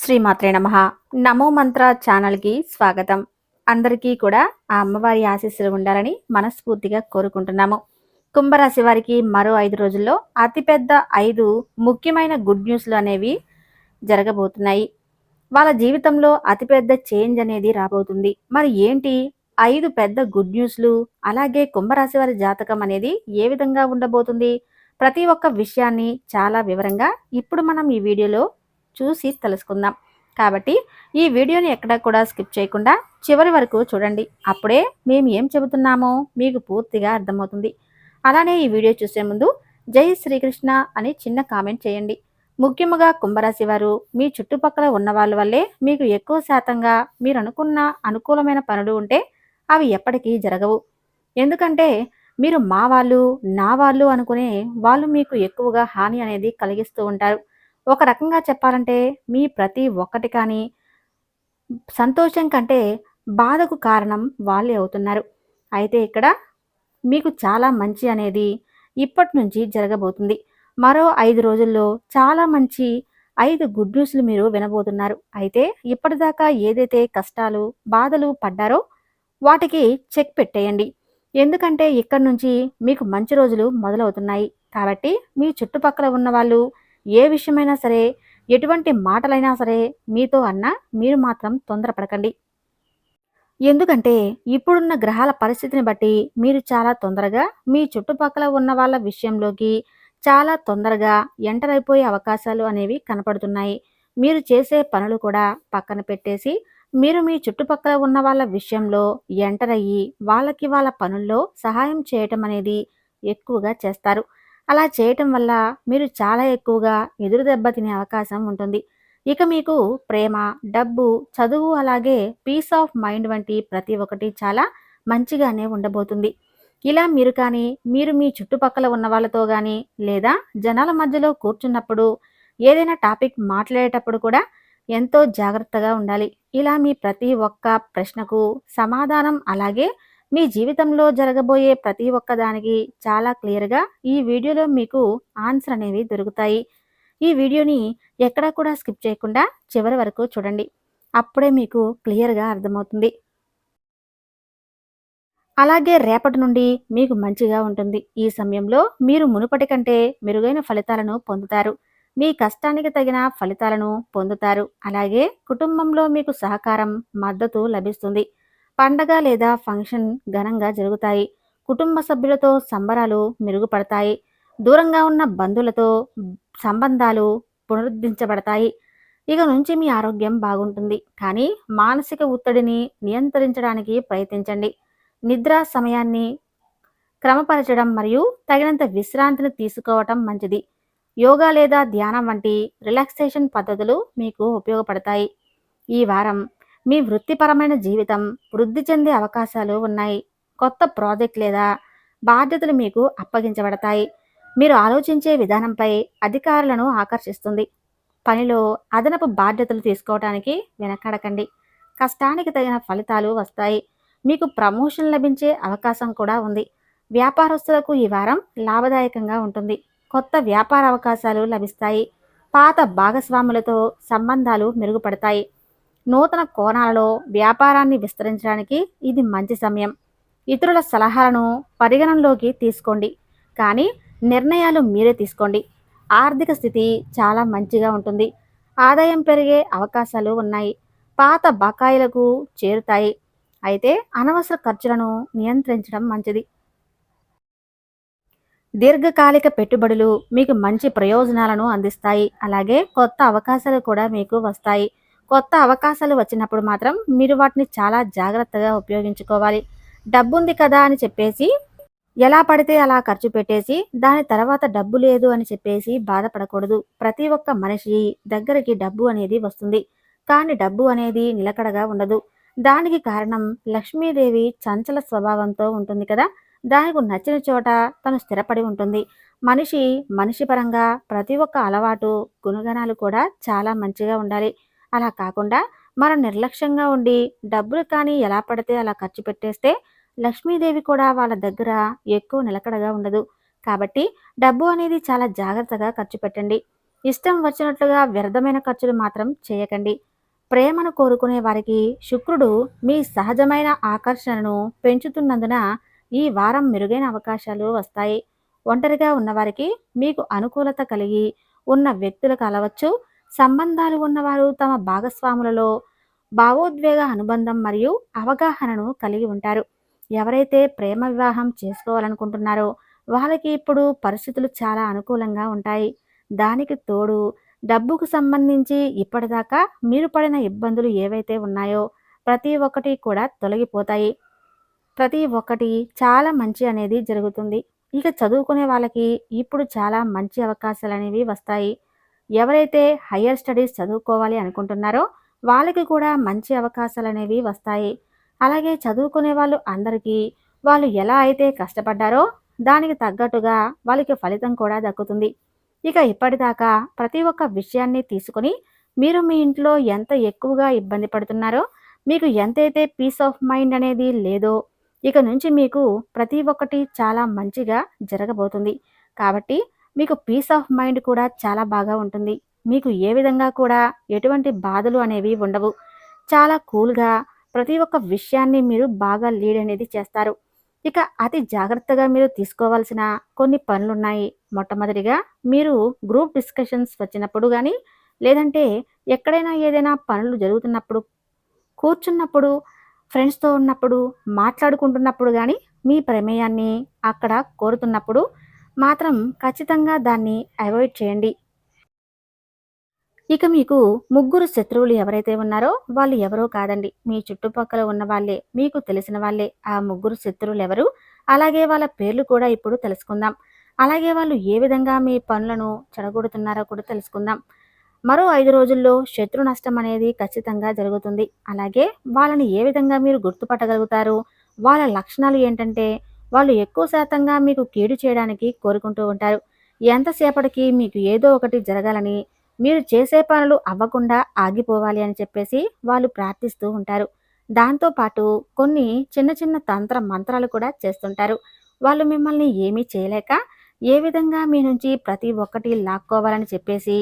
శ్రీమాత్రే నమ. నమో మంత్ర ఛానల్కి స్వాగతం. అందరికీ కూడా ఆ అమ్మవారి ఆశీస్సులు ఉండాలని మనస్ఫూర్తిగా కోరుకుంటున్నాము. కుంభరాశి వారికి మరో ఐదు రోజుల్లో అతిపెద్ద ఐదు ముఖ్యమైన గుడ్ న్యూస్లు అనేవి జరగబోతున్నాయి. వాళ్ళ జీవితంలో అతిపెద్ద చేంజ్ అనేది రాబోతుంది. మరి ఏంటి? ఐదు పెద్ద గుడ్ న్యూస్లు అలాగే కుంభరాశి వారి జాతకం అనేది ఏ విధంగా ఉండబోతుంది? ప్రతి ఒక్క విషయాన్ని చాలా వివరంగా ఇప్పుడు మనం ఈ వీడియోలో చూసి తెలుసుకుందాం. కాబట్టి ఈ వీడియోని ఎక్కడ కూడా స్కిప్ చేయకుండా చివరి వరకు చూడండి. అప్పుడే మేము ఏం చెబుతున్నామో మీకు పూర్తిగా అర్థమవుతుంది. అలానే ఈ వీడియో చూసే ముందు జై శ్రీకృష్ణ అని చిన్న కామెంట్ చేయండి. ముఖ్యముగా కుంభరాశి వారు మీ చుట్టుపక్కల ఉన్న వాళ్ళ వల్లే మీకు ఎక్కువ శాతంగా మీరు అనుకున్న అనుకూలమైన పనులు ఉంటే అవి ఎప్పటికీ జరగవు. ఎందుకంటే మీరు మా వాళ్ళు నా వాళ్ళు అనుకునే వాళ్ళు మీకు ఎక్కువగా హాని అనేది కలిగిస్తూ ఉంటారు. ఒక రకంగా చెప్పాలంటే మీ ప్రతి ఒక్కటి కానీ సంతోషం కంటే బాధకు కారణం వాళ్ళే అవుతున్నారు. అయితే ఇక్కడ మీకు చాలా మంచి అనేది ఇప్పటి నుంచి జరగబోతుంది. మరో ఐదు రోజుల్లో చాలా మంచి ఐదు గుడ్ న్యూస్లు మీరు వినబోతున్నారు. అయితే ఇప్పటిదాకా ఏదైతే కష్టాలు బాధలు పడ్డారో వాటికి చెక్ పెట్టేయండి. ఎందుకంటే ఇక్కడి నుంచి మీకు మంచి రోజులు మొదలవుతున్నాయి. కాబట్టి మీ చుట్టుపక్కల ఉన్న వాళ్ళు ఏ విషయమైనా సరే ఎటువంటి మాటలైనా సరే మీతో అన్నా మీరు మాత్రం తొందరపడకండి. ఎందుకంటే ఇప్పుడున్న గ్రహాల పరిస్థితిని బట్టి మీరు చాలా తొందరగా మీ చుట్టుపక్కల ఉన్న వాళ్ళ విషయంలోకి చాలా తొందరగా ఎంటర్ అయిపోయే అవకాశాలు అనేవి కనపడుతున్నాయి. మీరు చేసే పనులు కూడా పక్కన పెట్టేసి మీరు మీ చుట్టుపక్కల ఉన్న వాళ్ళ విషయంలో ఎంటర్ అయ్యి వాళ్ళకి వాళ్ళ పనుల్లో సహాయం చేయటం అనేది ఎక్కువగా చేస్తారు. అలా చేయటం వల్ల మీరు చాలా ఎక్కువగా ఎదురు దెబ్బ తినే అవకాశం ఉంటుంది. ఇక మీకు ప్రేమ డబ్బు చదువు అలాగే పీస్ ఆఫ్ మైండ్ వంటి ప్రతి ఒక్కటి చాలా మంచిగానే ఉండబోతుంది. ఇలా మీరు కానీ మీరు మీ చుట్టుపక్కల ఉన్న వాళ్ళతో కానీ లేదా జనాల మధ్యలో కూర్చున్నప్పుడు ఏదైనా టాపిక్ మాట్లాడేటప్పుడు కూడా ఎంతో జాగ్రత్తగా ఉండాలి. ఇలా మీ ప్రతి ఒక్క ప్రశ్నకు సమాధానం అలాగే మీ జీవితంలో జరగబోయే ప్రతి ఒక్క దానికి చాలా క్లియర్గా ఈ వీడియోలో మీకు ఆన్సర్ అనేవి దొరుకుతాయి. ఈ వీడియోని ఎక్కడా కూడా స్కిప్ చేయకుండా చివరి వరకు చూడండి. అప్పుడే మీకు క్లియర్గా అర్థమవుతుంది. అలాగే రేపటి నుండి మీకు మంచిగా ఉంటుంది. ఈ సమయంలో మీరు మునుపటి కంటే మెరుగైన ఫలితాలను పొందుతారు. మీ కష్టానికి తగిన ఫలితాలను పొందుతారు. అలాగే కుటుంబంలో మీకు సహకారం మద్దతు లభిస్తుంది. పండగ లేదా ఫంక్షన్ ఘనంగా జరుగుతాయి. కుటుంబ సభ్యులతో సంబరాలు మెరుగుపడతాయి. దూరంగా ఉన్న బంధువులతో సంబంధాలు పునరుద్ధరించబడతాయి. ఇక నుంచి మీ ఆరోగ్యం బాగుంటుంది. కానీ మానసిక ఒత్తిడిని నియంత్రించడానికి ప్రయత్నించండి. నిద్ర సమయాన్ని క్రమపరచడం మరియు తగినంత విశ్రాంతిని తీసుకోవటం మంచిది. యోగా లేదా ధ్యానం వంటి రిలాక్సేషన్ పద్ధతులు మీకు ఉపయోగపడతాయి. ఈ వారం మీ వృత్తిపరమైన జీవితం వృద్ధి చెందే అవకాశాలు ఉన్నాయి. కొత్త ప్రాజెక్ట్ లేదా బాధ్యతలు మీకు అప్పగించబడతాయి. మీరు ఆలోచించే విధానంపై అధికారులను ఆకర్షిస్తుంది. పనిలో అదనపు బాధ్యతలు తీసుకోవడానికి వెనకడకండి. కష్టానికి తగిన ఫలితాలు వస్తాయి. మీకు ప్రమోషన్ లభించే అవకాశం కూడా ఉంది. వ్యాపారస్తులకు ఈ వారం లాభదాయకంగా ఉంటుంది. కొత్త వ్యాపార అవకాశాలు లభిస్తాయి. పాత భాగస్వాములతో సంబంధాలు మెరుగుపడతాయి. నూతన కోణాలలో వ్యాపారాన్ని విస్తరించడానికి ఇది మంచి సమయం. ఇతరుల సలహాలను పరిగణనలోకి తీసుకోండి. కానీ నిర్ణయాలు మీరే తీసుకోండి. ఆర్థిక స్థితి చాలా మంచిగా ఉంటుంది. ఆదాయం పెరిగే అవకాశాలు ఉన్నాయి. పాత బకాయిలకు చేరుతాయి. అయితే అనవసర ఖర్చులను నియంత్రించడం మంచిది. దీర్ఘకాలిక పెట్టుబడులు మీకు మంచి ప్రయోజనాలను అందిస్తాయి. అలాగే కొత్త అవకాశాలు కూడా మీకు వస్తాయి. కొత్త అవకాశాలు వచ్చినప్పుడు మాత్రం మీరు వాటిని చాలా జాగ్రత్తగా ఉపయోగించుకోవాలి. డబ్బుంది కదా అని చెప్పేసి ఎలా పడితే అలా ఖర్చు పెట్టేసి దాని తర్వాత డబ్బు లేదు అని చెప్పేసి బాధపడకూడదు. ప్రతి ఒక్క మనిషి దగ్గరికి డబ్బు అనేది వస్తుంది. కానీ డబ్బు అనేది నిలకడగా ఉండదు. దానికి కారణం లక్ష్మీదేవి చంచల స్వభావంతో ఉంటుంది కదా. దానికి నచ్చిన చోట తను స్థిరపడి ఉంటుంది. మనిషి మనిషి పరంగా ప్రతి ఒక్క అలవాటు గుణగణాలు కూడా చాలా మంచిగా ఉండాలి. అలా కాకుండా మనం నిర్లక్ష్యంగా ఉండి డబ్బులు కానీ ఎలా పడితే అలా ఖర్చు పెట్టేస్తే లక్ష్మీదేవి కూడా వాళ్ళ దగ్గర ఎక్కువ నిలకడగా ఉండదు. కాబట్టి డబ్బు అనేది చాలా జాగ్రత్తగా ఖర్చు పెట్టండి. ఇష్టం వచ్చినట్లుగా వ్యర్థమైన ఖర్చులు మాత్రం చేయకండి. ప్రేమను కోరుకునే వారికి శుక్రుడు మీ సహజమైన ఆకర్షణను పెంచుతున్నందున ఈ వారం మెరుగైన అవకాశాలు వస్తాయి. ఒంటరిగా ఉన్నవారికి మీకు అనుకూలత కలిగి ఉన్న వ్యక్తులు కలవచ్చు. సంబంధాలు ఉన్నవారు తమ భాగస్వాములలో భావోద్వేగ అనుబంధం మరియు అవగాహనను కలిగి ఉంటారు. ఎవరైతే ప్రేమ వివాహం చేసుకోవాలనుకుంటున్నారో వాళ్ళకి ఇప్పుడు పరిస్థితులు చాలా అనుకూలంగా ఉంటాయి. దానికి తోడు డబ్బుకు సంబంధించి ఇప్పటిదాకా మీరు పడిన ఇబ్బందులు ఏవైతే ఉన్నాయో ప్రతి ఒక్కటి కూడా తొలగిపోతాయి. ప్రతి ఒక్కటి చాలా మంచి అనేది జరుగుతుంది. ఇక చదువుకునే వాళ్ళకి ఇప్పుడు చాలా మంచి అవకాశాలు అనేవి వస్తాయి. ఎవరైతే హయ్యర్ స్టడీస్ చదువుకోవాలి అనుకుంటున్నారో వాళ్ళకి కూడా మంచి అవకాశాలు అనేవి వస్తాయి. అలాగే చదువుకునే వాళ్ళు అందరికీ వాళ్ళు ఎలా అయితే కష్టపడ్డారో దానికి తగ్గట్టుగా వాళ్ళకి ఫలితం కూడా దక్కుతుంది. ఇక ఇప్పటిదాకా ప్రతి ఒక్క విషయాన్ని తీసుకొని మీరు మీ ఇంట్లో ఎంత ఎక్కువగా ఇబ్బంది పడుతున్నారో మీకు ఎంతైతే పీస్ ఆఫ్ మైండ్ అనేది లేదో ఇక నుంచి మీకు ప్రతి ఒక్కటి చాలా మంచిగా జరగబోతుంది. కాబట్టి మీకు పీస్ ఆఫ్ మైండ్ కూడా చాలా బాగా ఉంటుంది. మీకు ఏ విధంగా కూడా ఎటువంటి బాధలు అనేవి ఉండవు. చాలా కూల్గా ప్రతి ఒక్క విషయాన్ని మీరు బాగా లీడ్ అనేది చేస్తారు. ఇక అతి జాగ్రత్తగా మీరు తీసుకోవాల్సిన కొన్ని పనులున్నాయి. మొట్టమొదటిగా మీరు గ్రూప్ డిస్కషన్స్ వచ్చినప్పుడు కానీ లేదంటే ఎక్కడైనా ఏదైనా పనులు జరుగుతున్నప్పుడు కూర్చున్నప్పుడు ఫ్రెండ్స్తో ఉన్నప్పుడు మాట్లాడుకుంటున్నప్పుడు కానీ మీ ప్రమేయాన్ని అక్కడ కోరుతున్నప్పుడు మాత్రం ఖచ్చితంగా దాన్ని అవాయిడ్ చేయండి. ఇక మీకు ముగ్గురు శత్రువులు ఎవరైతే ఉన్నారో వాళ్ళు ఎవరో కాదండి. మీ చుట్టుపక్కల ఉన్న వాళ్ళే మీకు తెలిసిన వాళ్ళే. ఆ ముగ్గురు శత్రువులు ఎవరు? అలాగే వాళ్ళ పేర్లు కూడా ఇప్పుడు తెలుసుకుందాం. అలాగే వాళ్ళు ఏ విధంగా మీ పనులను చెడగొడుతున్నారో కూడా తెలుసుకుందాం. మరో ఐదు రోజుల్లో శత్రు నష్టం అనేది ఖచ్చితంగా జరుగుతుంది. అలాగే వాళ్ళని ఏ విధంగా మీరు గుర్తుపట్టగలుగుతారు? వాళ్ళ లక్షణాలు ఏంటంటే వాళ్ళు ఎక్కువ శాతంగా మీకు కీడు చేయడానికి కోరుకుంటూ ఉంటారు. ఎంతసేపటికి మీకు ఏదో ఒకటి జరగాలని మీరు చేసే పనులు అవ్వకుండా ఆగిపోవాలి అని చెప్పేసి వాళ్ళు ప్రార్థిస్తూ ఉంటారు. దాంతోపాటు కొన్ని చిన్న చిన్న తంత్ర మంత్రాలు కూడా చేస్తుంటారు. వాళ్ళు మిమ్మల్ని ఏమీ చేయలేక ఏ విధంగా మీ నుంచి ప్రతి ఒక్కటి లాక్కోవాలని చెప్పేసి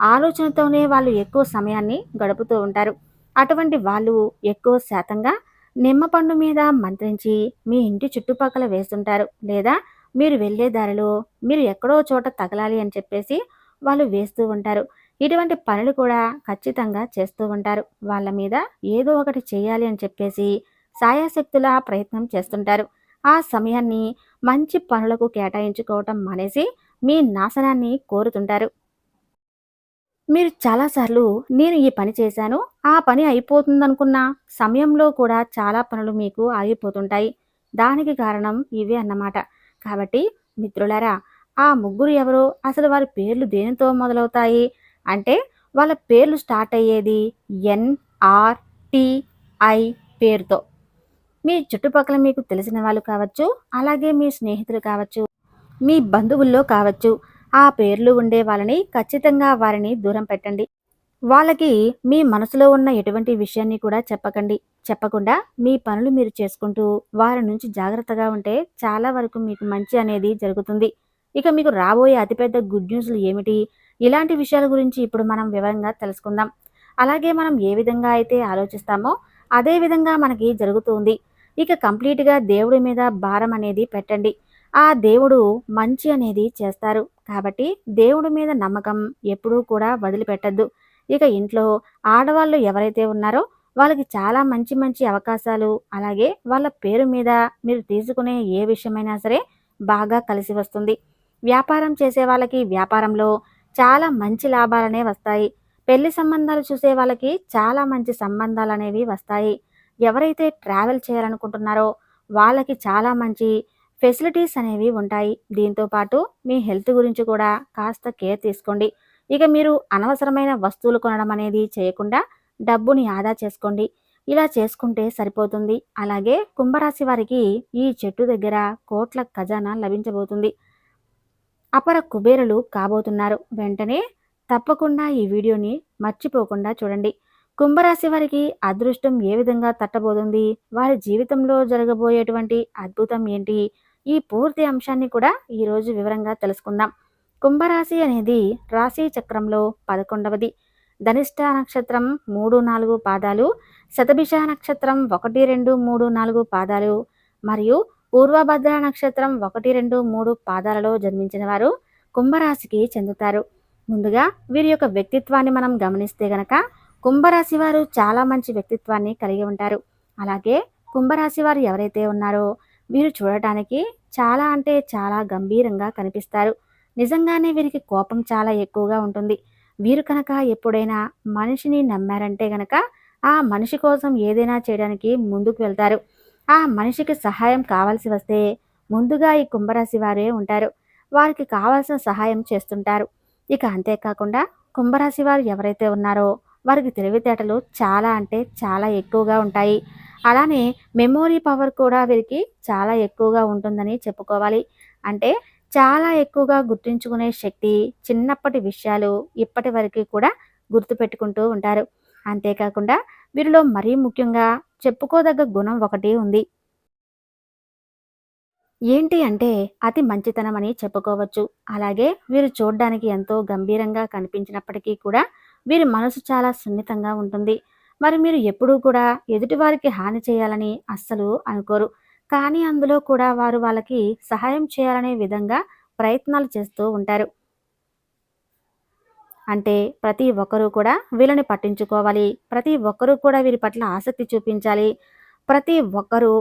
ఆలోచనతోనే వాళ్ళు ఎక్కువ సమయాన్ని గడుపుతూ ఉంటారు. అటువంటి వాళ్ళు ఎక్కువ శాతంగా నిమ్మపండు మీద మంత్రించి మీ ఇంటి చుట్టుపక్కల వేస్తుంటారు. లేదా మీరు వెళ్ళే దారిలో మీరు ఎక్కడో చోట తగలాలి అని చెప్పేసి వాళ్ళు వేస్తూ ఉంటారు. ఇటువంటి పనులు కూడా ఖచ్చితంగా చేస్తూ ఉంటారు. వాళ్ళ మీద ఏదో ఒకటి చేయాలి అని చెప్పేసి సాయాశక్తుల ప్రయత్నం చేస్తుంటారు. ఆ సమయాన్ని మంచి పనులకు కేటాయించుకోవటం మానేసి మీ నాశనాన్ని కోరుతుంటారు. మీరు చాలాసార్లు నేను ఈ పని చేశాను ఆ పని అయిపోతుందనుకున్న సమయంలో కూడా చాలా పనులు మీకు ఆగిపోతుంటాయి. దానికి కారణం ఇవే అన్నమాట. కాబట్టి మిత్రులారా ఆ ముగ్గురు ఎవరో అసలు వారి పేర్లు దేనితో మొదలవుతాయి? అంటే వాళ్ళ పేర్లు స్టార్ట్ అయ్యేది ఎన్ఆర్టిఐ పేరుతో. మీ చుట్టుపక్కల మీకు తెలిసిన వాళ్ళు కావచ్చు అలాగే మీ స్నేహితులు కావచ్చు మీ బంధువుల్లో కావచ్చు ఆ పేర్లు ఉండే వాళ్ళని ఖచ్చితంగా వారిని దూరం పెట్టండి. వాళ్ళకి మీ మనసులో ఉన్న ఎటువంటి విషయాన్ని కూడా చెప్పకండి. చెప్పకుండా మీ పనులు మీరు చేసుకుంటూ వారి నుంచి జాగ్రత్తగా ఉంటే చాలా వరకు మీకు మంచి అనేది జరుగుతుంది. ఇక మీకు రాబోయే అతిపెద్ద గుడ్ న్యూస్లు ఏమిటి? ఇలాంటి విషయాల గురించి ఇప్పుడు మనం వివరంగా తెలుసుకుందాం. అలాగే మనం ఏ విధంగా అయితే ఆలోచిస్తామో అదే విధంగా మనకి జరుగుతుంది ఇక కంప్లీట్గా దేవుడి మీద భారం అనేది పెట్టండి. ఆ దేవుడు మంచి అనేది చేస్తారు. కాబట్టి దేవుడి మీద నమ్మకం ఎప్పుడూ కూడా వదిలిపెట్టద్దు. ఇక ఇంట్లో ఆడవాళ్ళు ఎవరైతే ఉన్నారో వాళ్ళకి చాలా మంచి మంచి అవకాశాలు అలాగే వాళ్ళ పేరు మీద మీరు తీసుకునే ఏ విషయమైనా సరే బాగా కలిసి వస్తుంది. వ్యాపారం చేసే వాళ్ళకి వ్యాపారంలో చాలా మంచి లాభాలనే వస్తాయి. పెళ్ళి సంబంధాలు చూసే వాళ్ళకి చాలా మంచి సంబంధాలు అనేవి వస్తాయి. ఎవరైతే ట్రావెల్ చేయాలనుకుంటున్నారో వాళ్ళకి చాలా మంచి ఫెసిలిటీస్ అనేవి ఉంటాయి. దీంతో పాటు మీ హెల్త్ గురించి కూడా కాస్త కేర్ తీసుకోండి. ఇక మీరు అనవసరమైన వస్తువులు కొనడం అనేది చేయకుండా డబ్బుని ఆదా చేసుకోండి. ఇలా చేసుకుంటే సరిపోతుంది. అలాగే కుంభరాశి వారికి ఈ చెట్టు దగ్గర కోట్ల ఖజానా లభించబోతుంది. అపర కుబేరులు కాబోతున్నారు. వెంటనే తప్పకుండా ఈ వీడియోని మర్చిపోకుండా చూడండి. కుంభరాశి వారికి అదృష్టం ఏ విధంగా తట్టబోతుంది? వారి జీవితంలో జరగబోయేటువంటి అద్భుతం ఏంటి? ఈ పూర్తి అంశాన్ని కూడా ఈరోజు వివరంగా తెలుసుకుందాం. కుంభరాశి అనేది రాశి చక్రంలో పదకొండవది. ధనిష్ట నక్షత్రం మూడు నాలుగు పాదాలు శతభిష నక్షత్రం ఒకటి రెండు మూడు నాలుగు పాదాలు మరియు పూర్వభద్ర నక్షత్రం ఒకటి రెండు మూడు పాదాలలో జన్మించిన వారు కుంభరాశికి చెందుతారు. ముందుగా వీరి యొక్క వ్యక్తిత్వాన్ని మనం గమనిస్తే గనక కుంభరాశి వారు చాలా మంచి వ్యక్తిత్వాన్ని కలిగి ఉంటారు. అలాగే కుంభరాశి వారు ఎవరైతే ఉన్నారో వీరు చూడటానికి చాలా అంటే చాలా గంభీరంగా కనిపిస్తారు. నిజంగానే వీరికి కోపం చాలా ఎక్కువగా ఉంటుంది. వీరు కనుక ఎప్పుడైనా మనిషిని నమ్మారంటే గనక ఆ మనిషి కోసం ఏదైనా చేయడానికి ముందుకు వెళ్తారు. ఆ మనిషికి సహాయం కావాల్సి వస్తే ముందుగా ఈ కుంభరాశి వారే ఉంటారు. వారికి కావాల్సిన సహాయం చేస్తుంటారు. ఇక అంతేకాకుండా కుంభరాశి వారు ఎవరైతే ఉన్నారో వారికి తెలివితేటలు చాలా అంటే చాలా ఎక్కువగా ఉంటాయి. అలానే మెమోరీ పవర్ కూడా వీరికి చాలా ఎక్కువగా ఉంటుందని చెప్పుకోవాలి. అంటే చాలా ఎక్కువగా గుర్తుంచుకునే శక్తి చిన్నప్పటి విషయాలు ఇప్పటి వరకు కూడా గుర్తుపెట్టుకుంటూ ఉంటారు. అంతేకాకుండా వీరిలో మరీ ముఖ్యంగా చెప్పుకోదగ్గ గుణం ఒకటి ఉంది. ఏంటి అంటే అతి మంచితనం అని చెప్పుకోవచ్చు. అలాగే వీరు చూడడానికి ఎంతో గంభీరంగా కనిపించినప్పటికీ కూడా వీరి మనసు చాలా సున్నితంగా ఉంటుంది. మరి మీరు ఎప్పుడూ కూడా ఎదుటివారికి హాని చేయాలని అస్సలు అనుకోరు. కానీ అందులో కూడా వారు వాళ్ళకి సహాయం చేయాలనే విధంగా ప్రయత్నాలు చేస్తూ ఉంటారు. అంటే ప్రతి ఒక్కరూ కూడా వీళ్ళని పట్టించుకోవాలి. ప్రతి ఒక్కరూ కూడా వీరి పట్ల ఆసక్తి చూపించాలి. ప్రతి ఒక్కరూ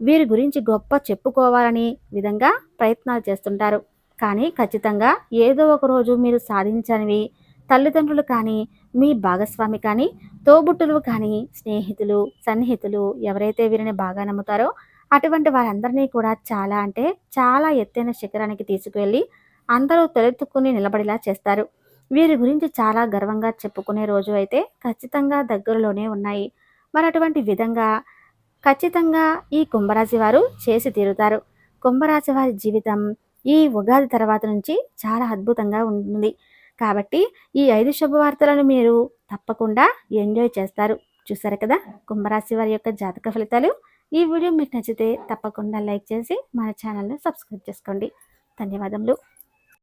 వీరి గురించి గొప్ప చెప్పుకోవాలని విధంగా ప్రయత్నాలు చేస్తుంటారు. కానీ ఖచ్చితంగా ఏదో ఒక రోజు మీరు సాధించనివి తల్లిదండ్రులు కానీ మీ భాగస్వామి కానీ తోబుట్టులు కానీ స్నేహితులు సన్నిహితులు ఎవరైతే వీరిని బాగా నమ్ముతారో అటువంటి వారందరినీ కూడా చాలా అంటే చాలా ఎత్తైన శిఖరానికి తీసుకువెళ్ళి అందరూ తలెత్తుకుని నిలబడేలా చేస్తారు. వీరి గురించి చాలా గర్వంగా చెప్పుకునే రోజు అయితే ఖచ్చితంగా దగ్గరలోనే ఉన్నాయి. మరి అటువంటి విధంగా ఖచ్చితంగా ఈ కుంభరాశి వారు చేసి తీరుతారు. కుంభరాశి వారి జీవితం ఈ ఉగాది తర్వాత నుంచి చాలా అద్భుతంగా ఉంటుంది. కాబట్టి ఈ ఐదు శుభవార్తలను మీరు తప్పకుండా ఎంజాయ్ చేస్తారు. చూసారు కదా? కుంభరాశి వారి యొక్క జాతక ఫలితాలు. ఈ వీడియో మీకు నచ్చితే తప్పకుండా లైక్ చేసి మన ఛానల్ని సబ్స్క్రైబ్ చేసుకోండి. ధన్యవాదములు.